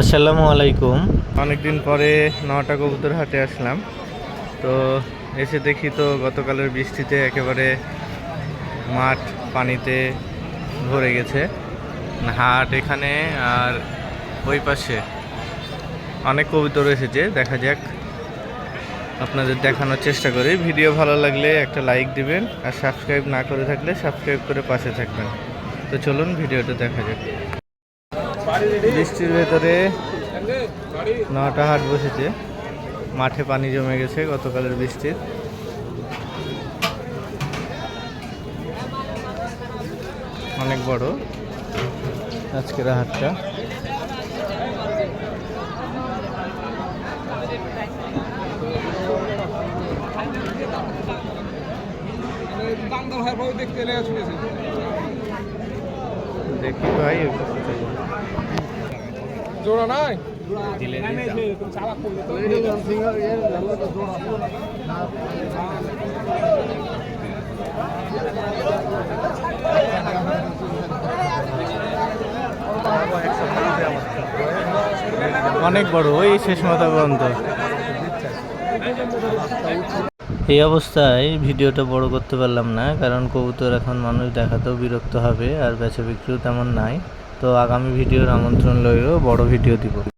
আসসালামু আলাইকুম। অনেকদিন পরে নটা কবুতর হাটে আসলাম। তো এসে দেখি তো গতকালের বৃষ্টিতে একেবারে মাঠ পানিতে ভরে গেছে। হাট এখানে আর ওই পাশে অনেক কবুতর এসেছে। দেখা যাক, আপনাদের দেখানোর চেষ্টা করি। ভিডিও ভালো লাগলে একটা লাইক দিবেন আর সাবস্ক্রাইব না করে থাকলে সাবস্ক্রাইব করে পাশে থাকবেন। তো চলুন ভিডিওটা দেখা যাক। বৃষ্টির ভেতরে নটা হাট বসেছে। মাঠে পানি জমে গেছে গতকালের বৃষ্টির অনেক বড় আজকের হাটটা। দেখতে এলে দেখি ভাই জোড়া নাই? অনেক বড় ওই শেষ মাথা পর্যন্ত। এই অবস্থায় ভিডিওটা বড় করতে পারলাম না, কারণ কবুতর এখন মানুষ দেখাতেও বিরক্ত হবে আর বেচা বিক্রিও তেমন নাই। তো আগামী ভিডিওর আমন্ত্রণ লইও বড় ভিডিও দিব।